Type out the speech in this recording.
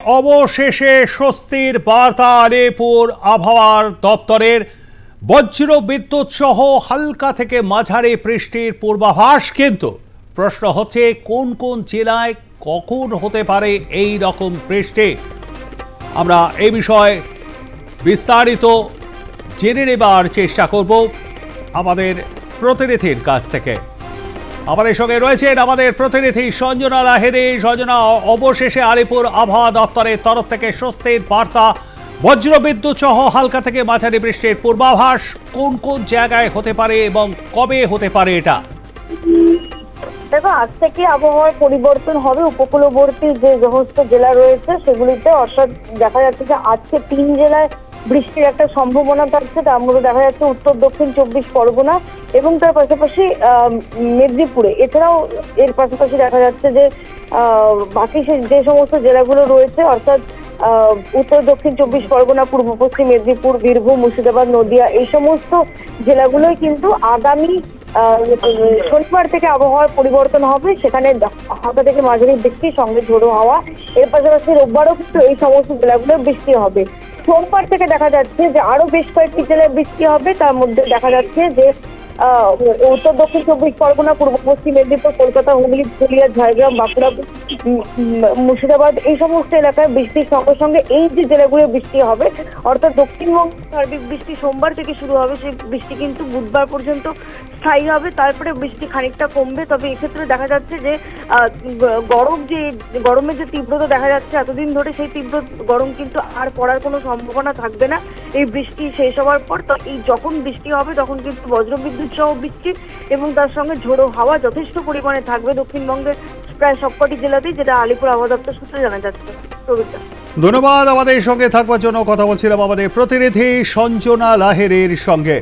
অবশেষে স্বস্তির বার্তা আলিপুর আবহাওয়ার দপ্তরের বজ্র বিদ্যুৎ সহ হালকা থেকে মাঝারি বৃষ্টির পূর্বাভাস, কিন্তু প্রশ্ন হচ্ছে কোন কোন জেলায় কখন হতে পারে এই রকম বৃষ্টি? আমরা এই বিষয়ে বিস্তারিত জেনে নেবার চেষ্টা করব আমাদের প্রতিনিধির কাছ থেকে। আমাদের সঙ্গে রয়েছেন আমাদের প্রতিনিধি সঞ্জনা লাহেরি সঞ্জনা, অবশেষে আলিপুর আবহাওয়া দপ্তরের তরফ থেকে স্বস্তির বার্তা। বজ্রবিদ্যুৎ সহ হালকা থেকে মাঝারি বৃষ্টির পূর্বাভাস। কোন কোন জায়গায় হতে পারে এবং কবে হতে পারে এটা? দেখো, আজ থেকে আবহাওয়ার পরিবর্তন হবে। উপকূলবর্তী যে সমস্ত জেলা রয়েছে, সেগুলিতে অর্থাৎ দেখা যাচ্ছে যে আজকে তিন জেলায় বৃষ্টির একটা সম্ভাবনা থাকছে তার মধ্যে দেখা যাচ্ছে উত্তর, দক্ষিণ চব্বিশ পরগনা এবং তার পাশাপাশি মেদিনীপুরে। এছাড়াও এর পাশাপাশি দেখা যাচ্ছে যে বাকি যে সমস্ত জেলাগুলো রয়েছে, অর্থাৎ উত্তর, দক্ষিণ চব্বিশ পরগনা, পূর্ব পশ্চিম মেদিনীপুর, বীরভূম, মুর্শিদাবাদ, নদিয়া, এই সমস্ত জেলাগুলোই কিন্তু আগামী শনিবার থেকে আবহাওয়ার পরিবর্তন হবে। সেখানে হালকা থেকে মাঝারি বৃষ্টি সঙ্গে ঝোড়ো হাওয়া। এর পাশাপাশি রোববারও কিন্তু এই সমস্ত জেলাগুলো বৃষ্টি হবে। সোমবার থেকে দেখা যাচ্ছে যে আরও বেশ কয়েকটি জেলায় বৃষ্টি হবে। তার মধ্যে দেখা যাচ্ছে যে উত্তর দক্ষিণ চব্বিশ পরগনা, পূর্ব পশ্চিম মেদিনীপুর, কলকাতা, হুগলি, পুরুলিয়া, ঝাড়গ্রাম, বাঁকুড়া মুর্শিদাবাদ, এই সমস্ত এলাকায় বৃষ্টির সঙ্গে সঙ্গে এই যে জেলাগুলো বৃষ্টি হবে, অর্থাৎ দক্ষিণবঙ্গ, সার্বিক বৃষ্টি সোমবার থেকে শুরু হবে, সেই বৃষ্টি কিন্তু বুধবার পর্যন্ত স্থায়ী হবে, তারপরে বৃষ্টি খানিকটা কমবে, তবে এক্ষেত্রে দেখা যাচ্ছে যে গরম যে, গরমের যে তীব্রতা দেখা যাচ্ছে এতদিন ধরে, সেই তীব্র গরম কিন্তু আর পড়ার কোনো সম্ভাবনা থাকবে না, এই বৃষ্টি শেষ হওয়ার পর, তো এই যখন বৃষ্টি হবে, তখন কিন্তু বজ্রবিদ্যুৎ সহ বৃষ্টি এবং তার সঙ্গে ঝোড়ো হাওয়া যথেষ্ট পরিমাণে থাকবে দক্ষিণবঙ্গের প্রায় সবকটি জেলাতেই যেটা আলিপুর আবহাওয়া সূত্রে জানা যাচ্ছে। প্রবীরদা ধন্যবাদ আমাদের সঙ্গে থাকবার জন্য কথা বলছিলাম আমাদের প্রতিনিধি সঞ্চনা লাহেরের সঙ্গে।